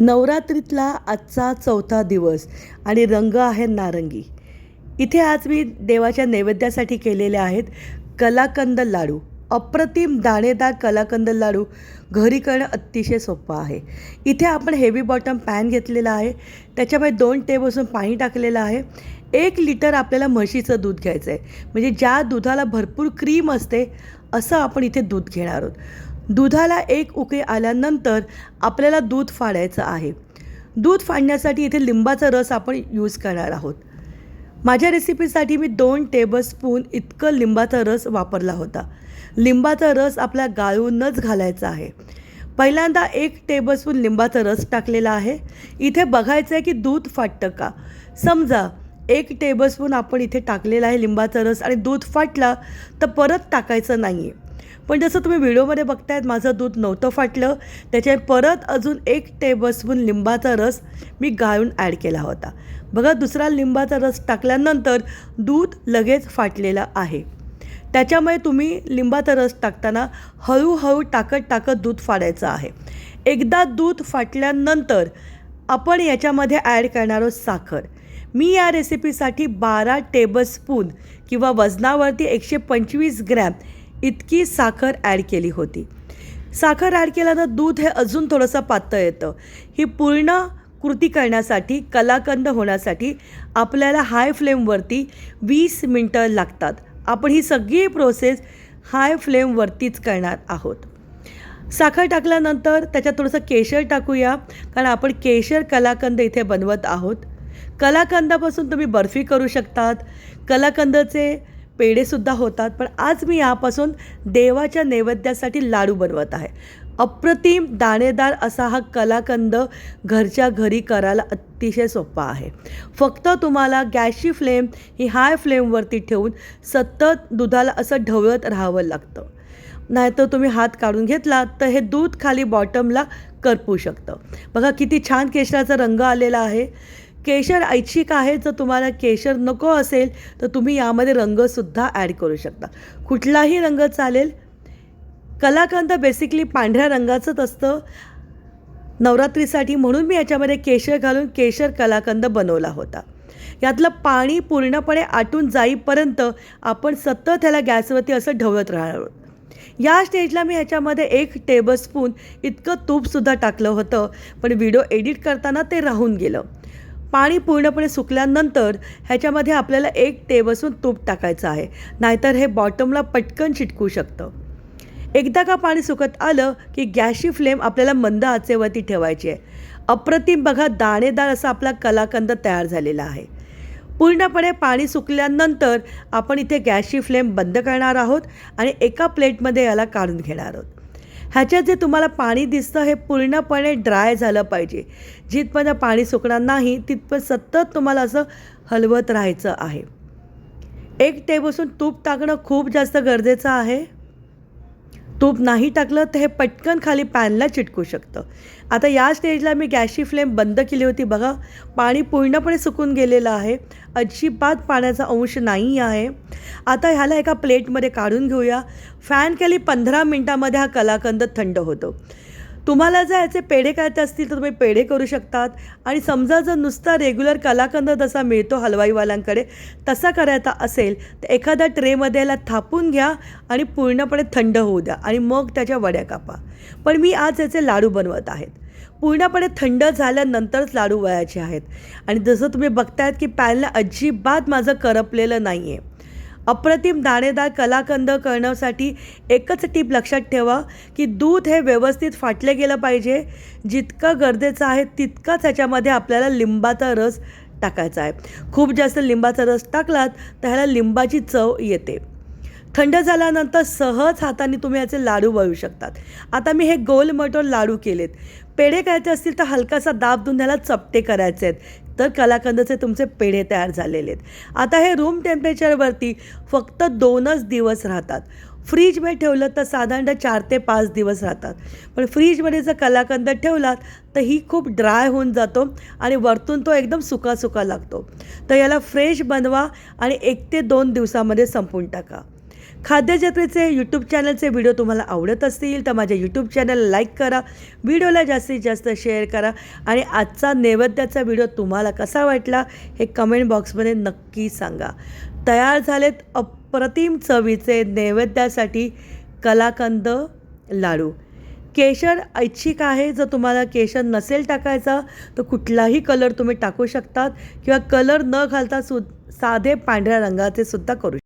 नवरात्रीतला आजचा चौथा दिवस आणि रंग आहे नारंगी. इथे आज मी देवाच्या नैवेद्यासाठी केलेले आहेत कलाकंद लाडू. अप्रतिम दाणेदार कलाकंद लाडू घरी करणं अतिशय सोपं आहे. इथे आपण हेवी बॉटम पॅन घेतलेला आहे. त्याच्यामध्ये दोन टेबलस्पून पाणी टाकलेलं आहे. एक लिटर आपल्याला म्हशीचं दूध घ्यायचं आहे म्हणजे ज्या दुधाला भरपूर क्रीम असते असं आपण इथे दूध घेणार आहोत. दुधाला एक उके आल्यानंतर आपल्याला दूध फाडायचं आहे. दूध फाडण्यासाठी इथे लिंबाचा रस आपण यूज करणार आहोत. माझ्या रेसिपीसाठी मी दोन टेबलस्पून इतकं लिंबाचा रस वापरला होता. लिंबाचा रस आपल्या गाळूनच घालायचा आहे. पहिल्यांदा एक टेबलस्पून लिंबाचा रस टाकलेला आहे. इथे बघायचं आहे की दूध फाटतं का? समजा एक टेबलस्पून आपण इथे टाकलेला आहे लिंबाचा रस आणि दूध फाटला तर परत टाकायचं नाही आहे पण जसं तुम्ही व्हिडिओमध्ये बघतायत माझं दूध नव्हतं फाटलं. त्याच्यात परत अजून एक टेबलस्पून लिंबाचा रस मी गाळून ॲड केला होता. बघा दुसरा लिंबाचा रस टाकल्यानंतर दूध लगेच फाटलेलं आहे. त्याच्यामुळे तुम्ही लिंबाचा रस टाकताना हळूहळू टाकत टाकत दूध फाडायचं आहे. एकदा दूध फाटल्यानंतर आपण याच्यामध्ये ॲड करणार आहोत साखर. मी या रेसिपीसाठी बारा टेबलस्पून किंवा वजनावरती एकशे पंचवीस ग्रॅम इतकी साखर ॲड केली होती. साखर ॲड केल्यानं दूध हे अजून थोडंसं पातळ येतं. ही पूर्ण कृती करण्यासाठी कलाकंद होण्यासाठी आपल्याला हाय फ्लेमवरती वीस मिनटं लागतात. आपण ही सगळी प्रोसेस हाय फ्लेमवरतीच करणार आहोत. साखर टाकल्यानंतर त्याच्यात थोडंसं केशर टाकूया कारण आपण केशर कलाकंद इथे बनवत आहोत. कलाकंदापासून तुम्ही बर्फी करू शकतात. कलाकंदचे पेढेसुद्धा होतात पण आज मी यापासून देवाच्या नैवेद्यासाठी लाडू बनवत आहे. अप्रतिम दाणेदार असा हा कलाकंद घरच्या घरी करायला अतिशय सोपा आहे. फक्त तुम्हाला गॅसची फ्लेम ही हाय फ्लेमवरती ठेवून सतत दुधाला असं ढवळत राहावं लागतं. नाहीतर तुम्ही हात काढून घेतला तर हे दूध खाली बॉटमला करपू शकतं. बघा किती छान केशराचा रंग आलेला आहे. केशर ऐच्छिक आहे जर तुम्हाला केशर नको असेल तर तुम्ही यामध्ये रंगसुद्धा ॲड करू शकता. कुठलाही रंग चालेल. कलाकंद बेसिकली पांढऱ्या रंगाचंच असतं. नवरात्रीसाठी म्हणून मी याच्यामध्ये केशर घालून केशर कलाकंद बनवला होता. यातलं पाणी पूर्णपणे आटून जाईपर्यंत आपण सतत ह्याला गॅसवरती असं ढवळत राहणार आहोत. या स्टेजला मी ह्याच्यामध्ये एक टेबलस्पून इतकं तूपसुद्धा टाकलं होतं पण व्हिडिओ एडिट करताना ते राहून गेलं. पाणी पूर्णपणे सुकल्यानंतर ह्याच्यामध्ये आपल्याला एक टेबलस्पून तूप टाकायचं आहे. नाहीतर हे बॉटमला पटकन चिटकू शकतं. एकदा का पाणी सुकत आलं की गॅसची फ्लेम आपल्याला मंद आचेवरती ठेवायची आहे. अप्रतिम बघा दाणेदार असा आपला कलाकंद तयार झालेला आहे. पूर्णपणे पाणी सुकल्यानंतर आपण इथे गॅसची फ्लेम बंद करणार आहोत आणि एका प्लेटमध्ये याला काढून घेणार आहोत. ह्याच्यात जे तुम्हाला पाणी दिसतं हे पूर्णपणे ड्राय झालं पाहिजे. जिथपर्यंत पाणी सुकणार नाही तिथपर्यंत सतत तुम्हाला असं हलवत राहायचं आहे. एक टेबलस्पून तूप टाकणं खूप जास्त गरजेचं आहे. तूप नाही टाकलं तर हे पटकन खाली पॅनला चिटकू शकतं. आता या स्टेजला मी गॅसची फ्लेम बंद केली होती बघा. पाणी पूर्णपणे सुकून गेलेलं आहे. अजिबात पाण्याचा अंश नाही आहे. आता ह्याला एका प्लेटमध्ये काढून घेऊया. फॅन केली पंधरा मिनटामध्ये हा कलाकंद थंड होतो. तुम्हाला जर याचे पेढे करायचे असतील तर तुम्ही पेढे करू शकतात. आणि समजा जर नुसता रेग्युलर कलाकंद जसा मिळतो हलवाईवाल्यांकडे तसा करायचा असेल तर एखाद्या ट्रेमध्ये याला थापून घ्या आणि पूर्णपणे थंड होऊ द्या आणि मग त्याच्या वड्या कापा. पण मी आज याचे लाडू बनवत आहेत. पूर्णपणे थंड झाल्यानंतरच लाडू वयाचे आहेत. आणि जसं तुम्ही बघतायत की पॅनला अजिबात माझं करपलेलं नाही आहे अप्रतिम दाणेदार कलाकंद करण्यासाठी एकच टीप लक्षात ठेवा की दूध हे व्यवस्थित फाटले गेलं पाहिजे. जितकं गरजेचं आहे तितकंच ह्याच्यामध्ये आपल्याला लिंबाचा रस टाकायचा आहे. खूप जास्त लिंबाचा रस टाकलात तर ह्याला लिंबाची चव येते. थंड झाल्यानंतर सहज हाताने तुम्ही याचे लाडू वळू शकतात. आता मी हे गोल मटोर लाडू केलेत. पेढे करायचे असतील तर हलकासा दाब देऊन ह्याला चपटे करायचे आहेत तर कलाकंदचे तुमचे पेढे तयार झालेले आहेत. आता हे रूम टेम्परेचरवरती फक्त दोनच दिवस राहतात. फ्रीजमध्ये ठेवलं तर साधारणतः चार ते पाच दिवस राहतात. पण फ्रीजमध्ये जर कलाकंद ठेवलात तर ही खूप ड्राय होऊन जातो आणि वरतून तो एकदम सुका सुका लागतो. तर याला फ्रेश बनवा आणि एक ते दोन दिवसामध्ये संपून टाका. खाद्यजत्रेचे यूट्यूब चॅनलचे व्हिडिओ तुम्हाला आवडत असतील तर माझ्या यूट्यूब चॅनल लाईक करा. व्हिडिओला जास्तीत जास्त शेअर करा. आणि आजचा नैवेद्याचा व्हिडिओ तुम्हाला कसा वाटला हे कमेंट बॉक्समध्ये नक्की सांगा. तयार झालेत अप्रतिम चवीचे नैवेद्यासाठी कलाकंद लाडू. केशर ऐच्छिक आहे जर तुम्हाला केशर नसेल टाकायचा तर कुठलाही कलर तुम्ही टाकू शकतात किंवा कलर न घालता सु साधे पांढऱ्या रंगाचे सुद्धा करू